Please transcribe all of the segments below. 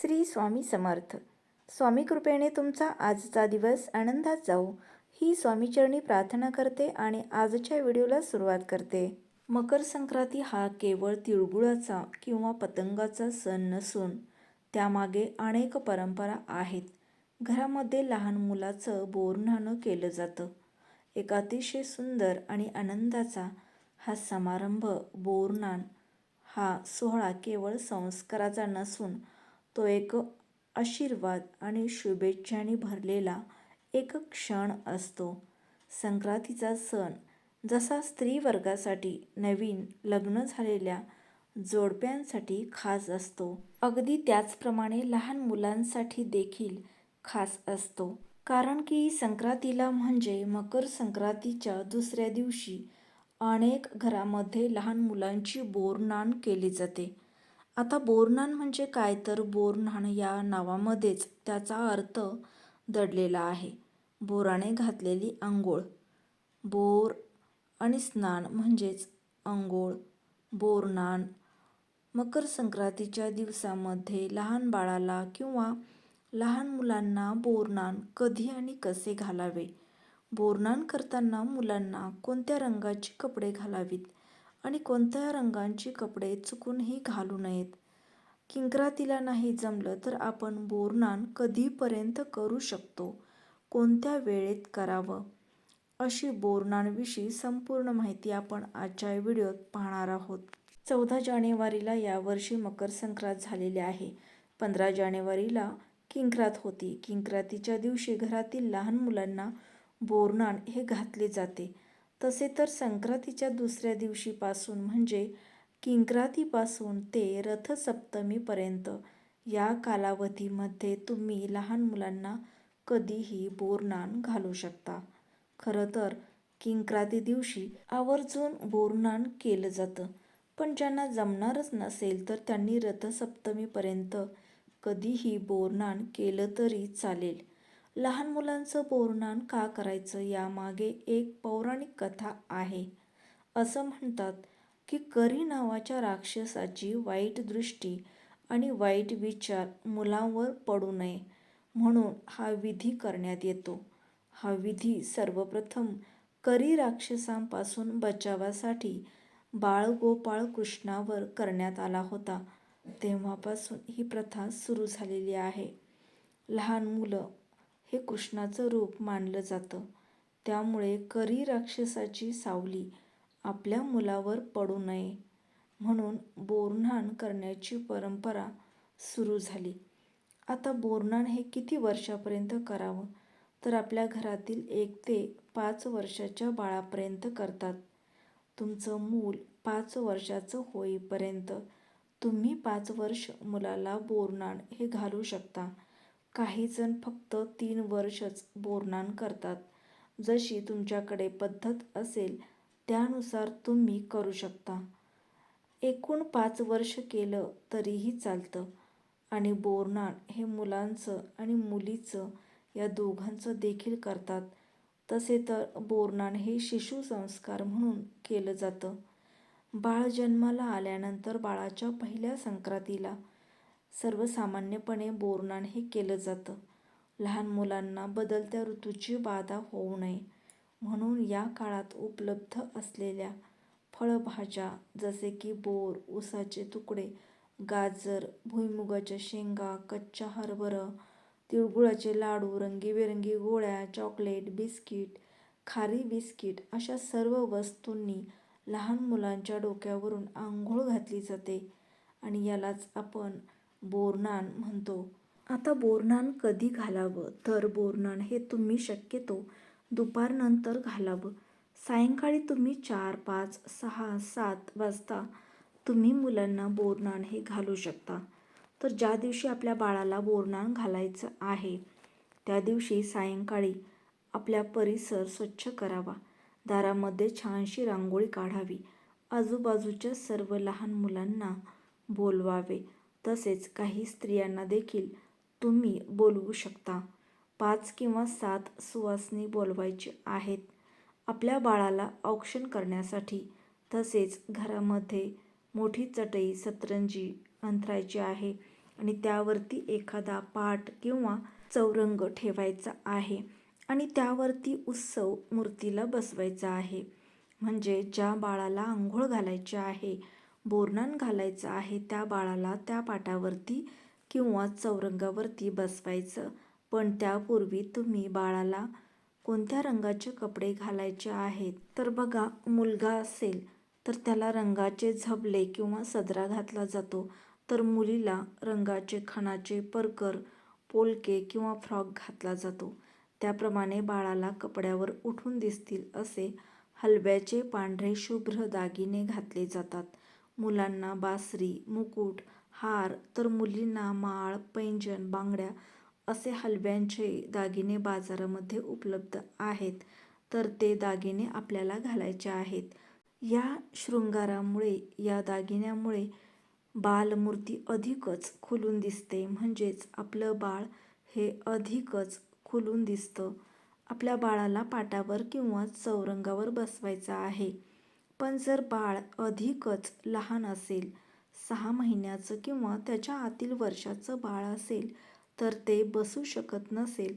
श्री स्वामी समर्थ. स्वामी कृपेने तुमचा आजचा दिवस आनंदात जाऊ ही स्वामीचरणी प्रार्थना करते आणि आजच्या व्हिडिओला सुरुवात करते. मकर संक्रांती हा केवळ तिळगुळाचा किंवा पतंगाचा सण नसून त्यामागे अनेक परंपरा आहेत. घरामध्ये लहान मुलाचं बोरनाणं केलं जातं. एक अतिशय सुंदर आणि आनंदाचा हा समारंभ बोरनान हा सोहळा केवळ संस्काराचा नसून तो एक आशीर्वाद आणि शुभेच्छांनी भरलेला एक क्षण असतो. संक्रांतीचा सण जसा स्त्री वर्गासाठी नवीन लग्न झालेल्या जोडप्यांसाठी खास असतो. अगदी त्याचप्रमाणे लहान मुलांसाठी देखील खास असतो. कारण की संक्रांतीला म्हणजे मकर संक्रांतीच्या दुसऱ्या दिवशी अनेक घरामध्ये लहान मुलांची बोरनान केली जाते. आता बोरनाण म्हणजे काय तर बोरनाण या नावामध्येच त्याचा अर्थ दडलेला आहे. बोराने घातलेली आंघोळ. बोर आणि स्नान म्हणजेच आंघोळ. बोरनाण मकर संक्रांतीच्या दिवसामध्ये लहान बाळाला किंवा लहान मुलांना बोरनान कधी आणि कसे घालावे? बोरनाण करताना मुलांना कोणत्या रंगाची कपडे घालावीत? आणि कोणत्या रंगांची कपडे चुकूनही घालू नयेत. किंक्रातीला नाही जमलं तर आपण बोरनाण कधीपर्यंत करू शकतो? कोणत्या वेळेत करावं? अशी बोरनाणविषयी संपूर्ण माहिती आपण आजच्या व्हिडिओत पाहणार आहोत. चौदा जानेवारीला यावर्षी मकर संक्रांत झालेली आहे. पंधरा जानेवारीला किंक्रात होती. किंक्रातीच्या दिवशी घरातील लहान मुलांना बोरनाण हे घातले जाते. तसे तर संक्रांतीच्या दुसऱ्या दिवशीपासून म्हणजे किंक्रातीपासून ते रथसप्तमीपर्यंत या कालावधीमध्ये तुम्ही लहान मुलांना कधीही बोरनान घालू शकता. खरं तर किंक्राती दिवशी आवर्जून बोरनाण केलं जातं. पण ज्यांना जमणारच नसेल तर त्यांनी रथसप्तमीपर्यंत कधीही बोरनाण केलं तरी चालेल. लहान मुलांचं बोरनाण का करायचं यामागे एक पौराणिक कथा आहे. असं म्हणतात की करी नावाच्या राक्षसाची वाईट दृष्टी आणि वाईट विचार मुलांवर पडू नये म्हणून हा विधी करण्यात येतो. हा विधी सर्वप्रथम करी राक्षसांपासून बचावासाठी बाळगोपाळ कृष्णावर करण्यात आला होता. तेव्हापासून ही प्रथा सुरू झालेली आहे. लहान मुलं हे कृष्णाचं रूप मानलं जातं. त्यामुळे करी राक्षसाची सावली आपल्या मुलावर पडू नये म्हणून बोरनाण करण्याची परंपरा सुरू झाली. आता बोरनाण हे किती वर्षापर्यंत करावं? तर आपल्या घरातील एक ते पाच वर्षाच्या बाळापर्यंत करतात. तुमचं मूल पाच वर्षाचं होईपर्यंत तुम्ही पाच वर्ष मुलाला बोरनाण हे घालू शकता. काही जण फक्त तीन वर्षच बोरनाण करतात. जशी तुमच्याकडे पद्धत असेल त्यानुसार तुम्ही करू शकता. एकूण पाच वर्ष केलं तरीही चालतं. आणि बोरनाण हे मुलांचं आणि मुलीचं या दोघांचं देखील करतात. तसे तर बोरनाण हे शिशुसंस्कार म्हणून केलं जातं. बाळ जन्माला आल्यानंतर बाळाच्या पहिल्या संक्रांतीला सर्वसामान्यपणे बोरनाण हे केलं जातं. लहान मुलांना बदलत्या ऋतूची बाधा होऊ नये. म्हणून या काळात उपलब्ध असलेल्या फळभाज्या जसे की बोर उसाचे तुकडे गाजर भुईमुगाच्या शेंगा कच्चा हरभरं तिळगुळाचे लाडू रंगीबेरंगी गोळ्या चॉकलेट बिस्किट खारी बिस्किट अशा सर्व वस्तूंनी लहान मुलांच्या डोक्यावरून आंघोळ घातली जाते. आणि यालाच आपण बोरनान म्हणतो आता बोरनान कधी घालावं? तर बोरनान हे तुम्ही शक्यतो दुपारनंतर घालावं. सायंकाळी तुम्ही चार पाच सहा सात वाजता तुम्ही मुलांना बोरनान हे घालू शकता. तर ज्या दिवशी आपल्या बाळाला बोरनान घालायचं आहे त्या दिवशी सायंकाळी आपल्या परिसर स्वच्छ करावा. दारामध्ये छानशी रांगोळी काढावी. आजूबाजूच्या सर्व लहान मुलांना बोलवावे. तसेच काही स्त्रियांना देखील तुम्ही बोलवू शकता. पाच किंवा सात सुवासनी बोलवायचे आहेत. आपल्या बाळाला औक्षण करण्यासाठी तसेच घरामध्ये मोठी चटई सतरंजी अंथरायची आहे आणि त्यावरती एखादा पाट किंवा चौरंग ठेवायचा आहे आणि त्यावरती उत्सव मूर्तीला बसवायचा आहे. म्हणजे ज्या बाळाला आंघोळ घालायची आहे बोरनान घालायचं आहे त्या बाळाला त्या पाटावरती किंवा चौरंगावरती बसवायचं. पण त्यापूर्वी तुम्ही बाळाला कोणत्या रंगाचे कपडे घालायचे आहेत? तर बघा मुलगा असेल तर त्याला रंगाचे झबले किंवा सदरा घातला जातो. तर मुलीला रंगाचे खणाचे परकर पोलके किंवा फ्रॉक घातला जातो. त्याप्रमाणे बाळाला कपड्यावर उठून दिसतील असे हलव्याचे पांढरे शुभ्र दागिने घातले जातात. मुलांना बासरी मुकुट हार तर मुलींना माळ पैंजण बांगड्या असे हलव्यांचे दागिने बाजारामध्ये उपलब्ध आहेत. तर ते दागिने आपल्याला घालायचे आहेत. या शृंगारामुळे या दागिन्यामुळे बालमूर्ती अधिकच खुलून दिसते. म्हणजेच आपलं बाळ हे अधिकच खुलून दिसतं. आपल्या बाळाला पाटावर किंवा चौरंगावर बसवायचं आहे. पण जर बाळ अधिकच लहान असेल सहा महिन्याचं किंवा त्याच्या आतील वर्षाचं बाळ असेल तर ते बसू शकत नसेल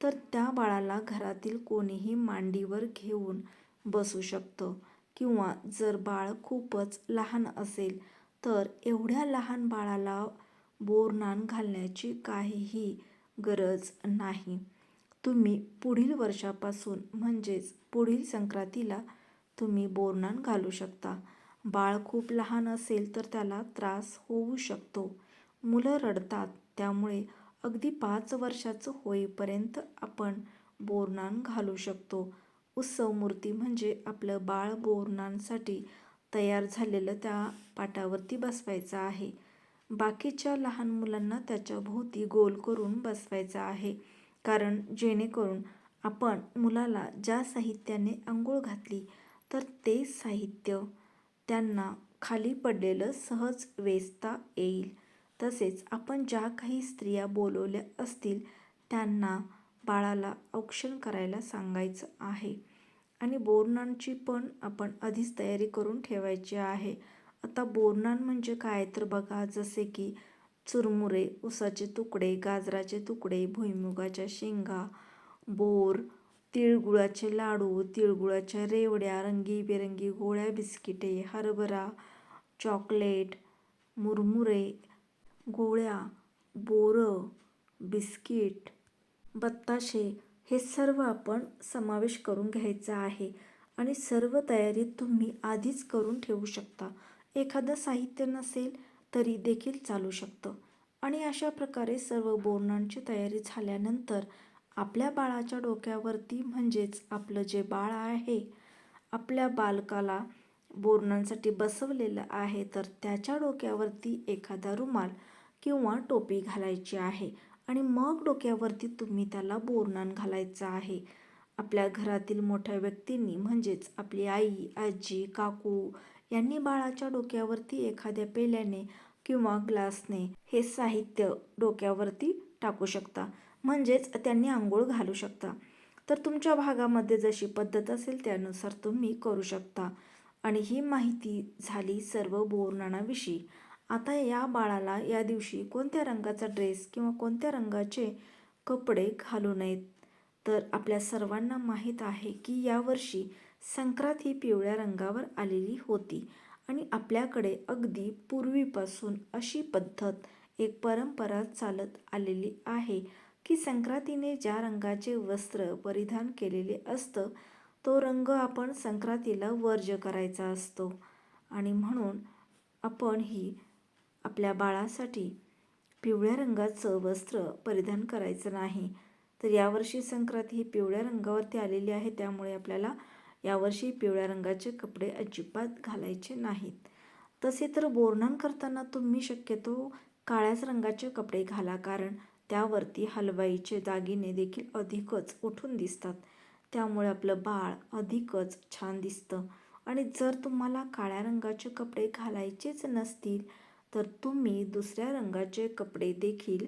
तर त्या बाळाला घरातील कोणीही मांडीवर घेऊन बसू शकतं. किंवा जर बाळ खूपच लहान असेल तर एवढ्या लहान बाळाला बोरनान घालण्याची काहीही गरज नाही. तुम्ही पुढील वर्षापासून म्हणजेच पुढील संक्रांतीला तुम्ही बोरनान घालू शकता. बाळ खूप लहान असेल तर त्याला त्रास होऊ शकतो. मुलं रडतात त्यामुळे अगदी पाच वर्षाचं होईपर्यंत आपण बोरनान घालू शकतो. उत्सव मूर्ती म्हणजे आपलं बाळ बोरणांसाठी तयार झालेलं त्या पाटावरती बसवायचं आहे. बाकीच्या लहान मुलांना त्याच्या भोवती गोल करून बसवायचं आहे कारण जेणेकरून आपण मुलाला ज्या साहित्याने आंघोळ घातली तर ते साहित्य त्यांना खाली पडलेलं सहज वेचता येईल. तसेच आपण ज्या काही स्त्रिया बोलवल्या असतील त्यांना बाळाला औक्षण करायला सांगायचं आहे. आणि बोरणांची पण आपण आधीच तयारी करून ठेवायची आहे. आता बोरनान म्हणजे काय? तर बघा जसे की चुरमुरे उसाचे तुकडे गाजराचे तुकडे भुईमुगाच्या शेंगा बोर तिळगुळाचे लाडू तिळगुळाच्या रेवड्या रंगीबेरंगी गोळ्या बिस्किटे हरभरा चॉकलेट मुरमुरे गोळ्या बोरं बिस्किट बत्ताशे हे सर्व आपण समावेश करून घ्यायचा आहे. आणि सर्व तयारी तुम्ही आधीच करून ठेवू शकता. एखादं साहित्य नसेल तरी देखील चालू शकतं. आणि अशा प्रकारे सर्व बोरणांची तयारी झाल्यानंतर आपल्या बाळाच्या डोक्यावरती म्हणजेच आपलं जे बाळ आहे आपल्या बालकाला बोरणांसाठी बसवलेलं आहे तर त्याच्या डोक्यावरती एखादा रुमाल किंवा टोपी घालायची आहे आणि मग डोक्यावरती तुम्ही त्याला बोरणान घालायचं आहे. आपल्या घरातील मोठ्या व्यक्तींनी म्हणजेच आपली आई आजी काकू यांनी बाळाच्या डोक्यावरती एखाद्या पेल्याने किंवा ग्लासने हे साहित्य डोक्यावरती टाकू शकता. म्हणजेच त्यांनी आंघोळ घालू शकता. तर तुमच्या भागामध्ये जशी पद्धत असेल त्यानुसार तुम्ही करू शकता. आणि ही माहिती झाली सर्व बोरनाणाविषयी. आता या बाळाला या दिवशी कोणत्या रंगाचा ड्रेस किंवा कोणत्या रंगाचे कपडे घालू नयेत? तर आपल्या सर्वांना माहीत आहे की यावर्षी संक्रांत ही पिवळ्या रंगावर आलेली होती. आणि आपल्याकडे अगदी पूर्वीपासून अशी पद्धत एक परंपरा चालत आलेली आहे. की संक्रांतीने ज्या रंगाचे वस्त्र परिधान केलेले असतं तो रंग आपण संक्रांतीला वर्ज करायचा असतो. आणि म्हणून आपण ही आपल्या बाळासाठी पिवळ्या रंगाचं वस्त्र परिधान करायचं नाही. तर यावर्षी संक्रांती ही पिवळ्या रंगावरती आलेली आहे त्यामुळे आपल्याला यावर्षी पिवळ्या रंगाचे कपडे अजिबात घालायचे नाहीत. तसे तर बोरणान करताना तुम्ही शक्यतो काळ्याच रंगाचे कपडे घाला कारण त्यावरती हलवाईचे दागिने देखील अधिकच उठून दिसतात. त्यामुळे आपलं बाळ अधिकच छान दिसतं. आणि जर तुम्हाला काळ्या रंगाचे कपडे घालायचेच नसतील तर तुम्ही दुसऱ्या रंगाचे कपडे देखील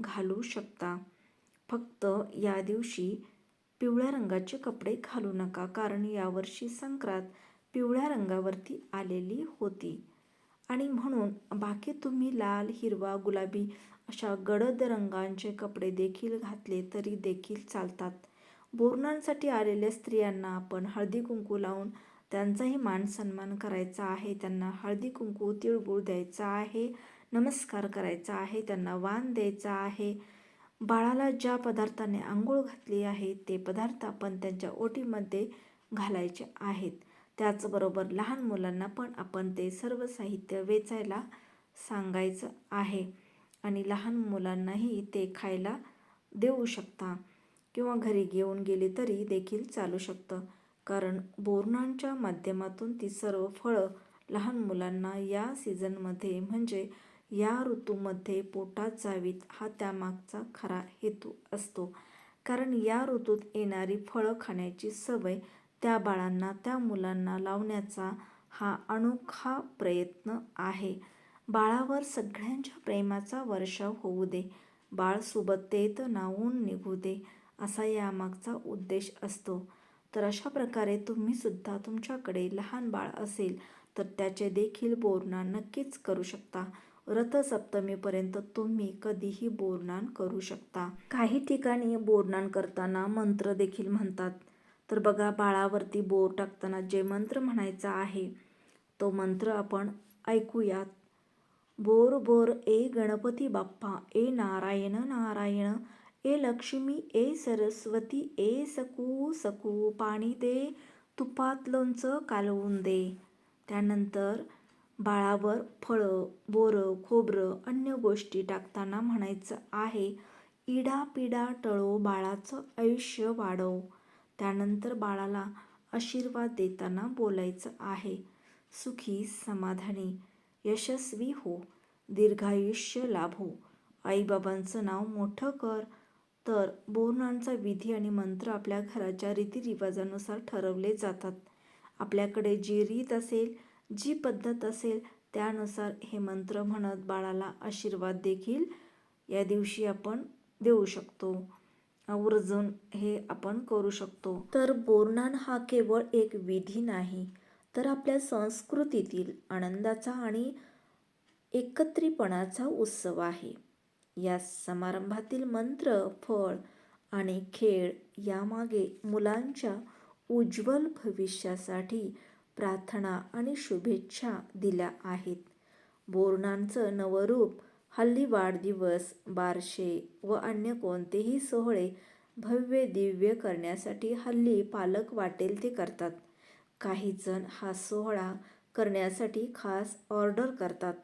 घालू शकता. फक्त या दिवशी पिवळ्या रंगाचे कपडे घालू नका कारण यावर्षी संक्रांत पिवळ्या रंगावरती आलेली होती. आणि म्हणून बाकी तुम्ही लाल हिरवा गुलाबी अशा गडद रंगांचे कपडे देखील घातले तरी देखील चालतात. बोरणांसाठी आलेल्या स्त्रियांना आपण हळदी कुंकू लावून त्यांचाही मान सन्मान करायचा आहे. त्यांना हळदी कुंकू तिळगुळ द्यायचा आहे नमस्कार करायचा आहे त्यांना वाण द्यायचा आहे. बाळाला ज्या पदार्थाने आंघोळ घातली आहे ते पदार्थ आपण त्यांच्या ओटीमध्ये घालायचे आहेत. त्याचबरोबर लहान मुलांना पण आपण ते सर्व साहित्य वेचायला सांगायचं आहे. आणि लहान मुलांनाही ते खायला देऊ शकता. किंवा घरी घेऊन गेले तरी देखील चालू शकतं. कारण बोरणांच्या माध्यमातून ती सर्व फळं लहान मुलांना या सीझनमध्ये म्हणजे या ऋतूमध्ये पोटात जावीत हा त्यामागचा खरा हेतू असतो. कारण या ऋतूत येणारी फळं खाण्याची सवय त्या बाळांना त्या मुलांना लावण्याचा हा अनोखा प्रयत्न आहे. बाळावर सगळ्यांच्या प्रेमाचा वर्षाव होऊ दे. बाळ सुबत्तेत नावून निघू दे असा यामागचा उद्देश असतो. तर अशा प्रकारे तुम्ही सुद्धा तुमच्याकडे लहान बाळ असेल तर त्याचे देखील बोरनान नक्कीच करू शकता. रथसप्तमीपर्यंत तुम्ही कधीही बोरनान करू शकता. काही ठिकाणी बोरनान करताना मंत्र देखील म्हणतात. तर बघा बाळावरती बोर टाकताना जे मंत्र म्हणायचा आहे तो मंत्र आपण ऐकूयात. बोर बोर ए गणपती बाप्पा ए नारायण नारायण ए लक्ष्मी ए सरस्वती ए सकू सकू पाणी दे तुपात लोणचं कालवून दे. त्यानंतर बाळावर फळं बोरं खोबरं अन्य गोष्टी टाकताना म्हणायचं आहे इडा पिडा टळो बाळाचं आयुष्य वाढव. त्यानंतर बाळाला आशीर्वाद देताना बोलायचं आहे. सुखी समाधानी यशस्वी हो. दीर्घायुष्य लाभो. आईबाबांचं नाव मोठं कर. तर बोरणांचा विधी आणि मंत्र आपल्या घराच्या रीतिरिवाजानुसार ठरवले जातात. आपल्याकडे जी रीत असेल जी पद्धत असेल त्यानुसार हे मंत्र म्हणत बाळाला आशीर्वाद देखील या दिवशी आपण देऊ शकतो. आवर्जून हे आपण करू शकतो. तर बोरनान हा केवळ एक विधी नाही तर आपल्या संस्कृतीतील आनंदाचा आणि एकत्रीपणाचा उत्सव आहे. या समारंभातील मंत्र फळ आणि खेळ यामागे मुलांच्या उज्ज्वल भविष्यासाठी प्रार्थना आणि शुभेच्छा दिल्या आहेत. बोरणांचं नवरूप हल्ली वाढदिवस बारशे व अन्य कोणतेही सोहळे भव्य दिव्य करण्यासाठी हल्ली पालक वाटेल ते करतात. काही जण हा सोहळा करण्यासाठी खास ऑर्डर करतात.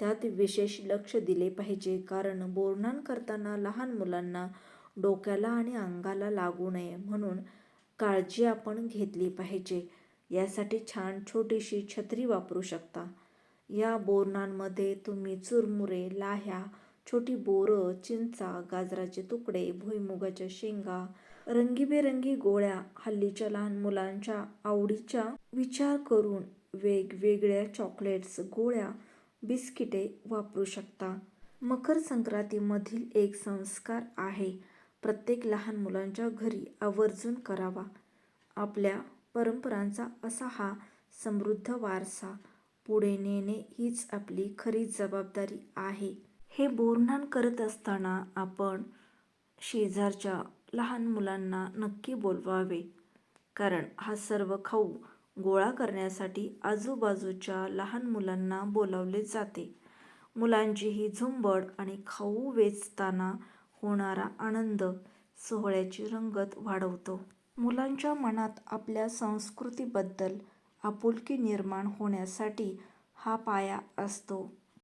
त्यात विशेष लक्ष दिले पाहिजे कारण बोरणान करताना लहान मुलांना डोक्याला आणि अंगाला लागू नये म्हणून काळजी आपण घेतली पाहिजे. यासाठी छान छोटीशी छत्री वापरू शकता. या बोरणांमध्ये तुम्ही चुरमुरे लाह्या छोटी बोरं चिंचा गाजराचे तुकडे भुईमुगाच्या शेंगा रंगीबेरंगी गोळ्या हल्लीच्या लहान मुलांच्या आवडीच्या विचार करून वेगवेगळ्या चॉकलेट्स गोळ्या बिस्किटे वापरू शकता. मकर संक्रांतीमधील एक संस्कार आहे. प्रत्येक लहान मुलांच्या घरी आवर्जून करावा. आपल्या परंपरांचा असा हा समृद्ध वारसा पुढे नेणे हीच आपली खरी जबाबदारी आहे. हे बोरणान करत असताना आपण शेजारच्या लहान मुलांना नक्की बोलवावे. कारण हा सर्व खाऊ गोळा करण्यासाठी आजूबाजूच्या लहान मुलांना बोलावले जाते. मुलांची ही झुंबड आणि खाऊ वेचताना होणारा आनंद सोहळ्याची रंगत वाढवतो. मुलांच्या मनात आपल्या संस्कृतीबद्दल आपुलकी निर्माण होण्यासाठी हा पाया असतो.